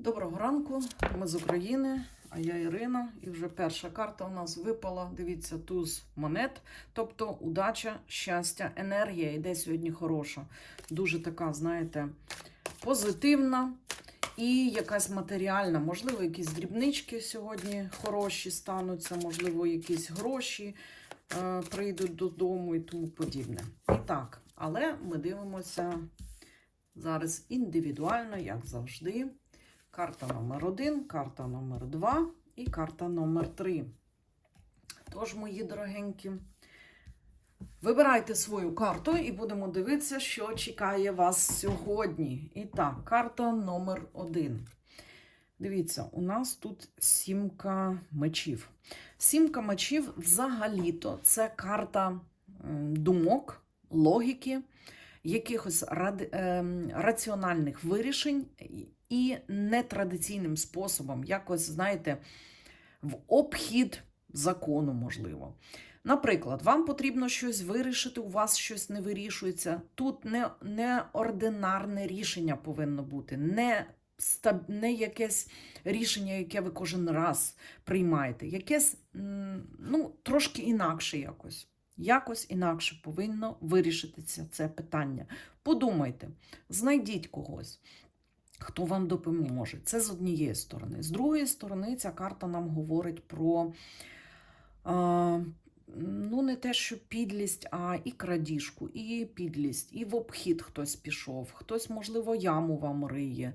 Доброго ранку, ми з України, а я Ірина. І вже перша карта у нас випала. Дивіться, туз монет. Тобто удача, щастя, енергія йде сьогодні хороша. Дуже така, знаєте, позитивна і якась матеріальна. Можливо, якісь дрібнички сьогодні хороші стануться, можливо, якісь гроші е, прийдуть додому і тому подібне. І так, але ми дивимося зараз індивідуально, як завжди. Карта номер 1, карта номер 2 і карта номер 3. Тож, мої дорогенькі, вибирайте свою карту і будемо дивитися, що чекає вас сьогодні. І так, карта номер 1. Дивіться, у нас тут сімка мечів. Сімка мечів взагалі-то це карта думок, логіки, якихось ем, раціональних вирішень і нетрадиційним способом, якось, знаєте, в обхід закону, можливо. Наприклад, вам потрібно щось вирішити, у вас щось не вирішується. Тут не, неординарне рішення повинно бути, не, не якесь рішення, яке ви кожен раз приймаєте. Якесь ну, трошки інакше якось. Якось інакше повинно вирішитися це питання. Подумайте, знайдіть когось хто вам допоможе. Це з однієї сторони. З другої сторони, ця карта нам говорить про. А, Ну, не те, що підлість, а і крадіжку, і підлість, і в обхід хтось пішов, хтось, можливо, яму вам риє,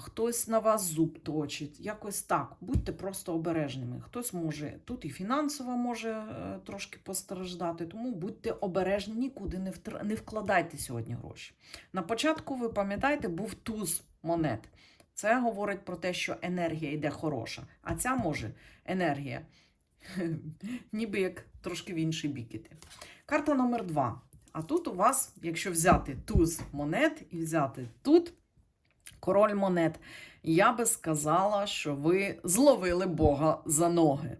хтось на вас зуб точить. Якось так. Будьте просто обережними. Хтось може, тут і фінансово може е, трошки постраждати, тому будьте обережні, нікуди не, не вкладайте сьогодні гроші. На початку, ви пам'ятаєте, був туз монет. Це говорить про те, що енергія йде хороша, а ця може енергія ніби як трошки в інший бік іти. Карта номер два. А тут у вас, якщо взяти туз монет і взяти тут король монет, я би сказала, що ви зловили Бога за ноги.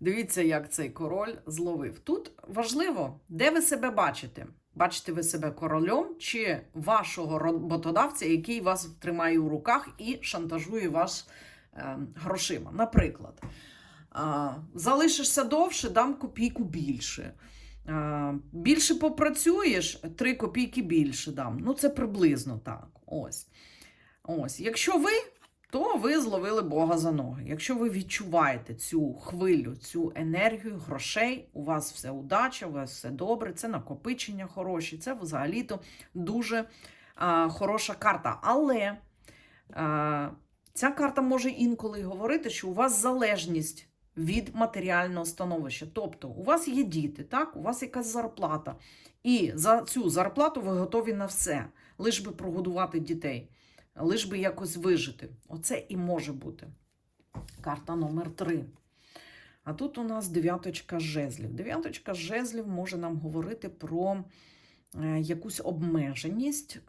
Дивіться, як цей король зловив. Тут важливо, де ви себе бачите. Бачите ви себе королем чи вашого роботодавця, який вас тримає у руках і шантажує вас е, грошима. Наприклад, а, залишишся довше, дам копійку більше. А, більше попрацюєш, 3 копійки більше дам. Ну, це приблизно так. Ось. Ось. Якщо ви, то ви зловили Бога за ноги. Якщо ви відчуваєте цю хвилю, цю енергію, грошей, у вас все удача, у вас все добре, це накопичення хороші, це взагалі-то дуже а, хороша карта. Але а, ця карта може інколи говорити, що у вас залежність від матеріального становища. Тобто, у вас є діти, так? у вас якась зарплата. І за цю зарплату ви готові на все, лиш би прогодувати дітей, лиш би якось вижити. Оце і може бути. Карта номер три. А тут у нас дев'яточка жезлів. Дев'яточка жезлів може нам говорити про е, якусь обмеженість,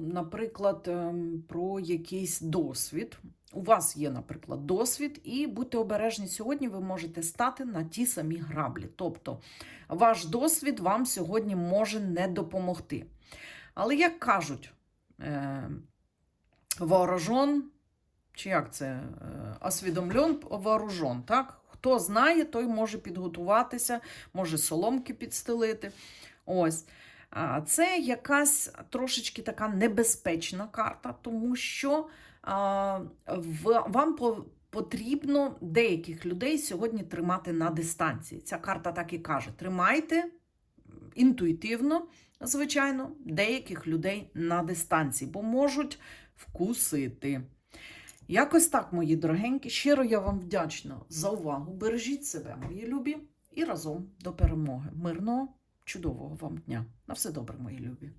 наприклад, ем, про якийсь досвід. У вас є, наприклад, досвід, і будьте обережні, сьогодні ви можете стати на ті самі граблі. Тобто, ваш досвід вам сьогодні може не допомогти. Але, як кажуть, е, вооружен, чи як це, е, освідомлен, вооружен, так? Хто знає, той може підготуватися, може соломки підстелити. Ось. Це якась трошечки така небезпечна карта, тому що вам по, потрібно деяких людей сьогодні тримати на дистанції. Ця карта так і каже: тримайте інтуїтивно, звичайно, деяких людей на дистанції, бо можуть вкусити. Якось так, мої дорогенькі. Щиро я вам вдячна за увагу. Бережіть себе, мої любі, і разом до перемоги. Мирного, чудового вам дня. На все добре, мої любі.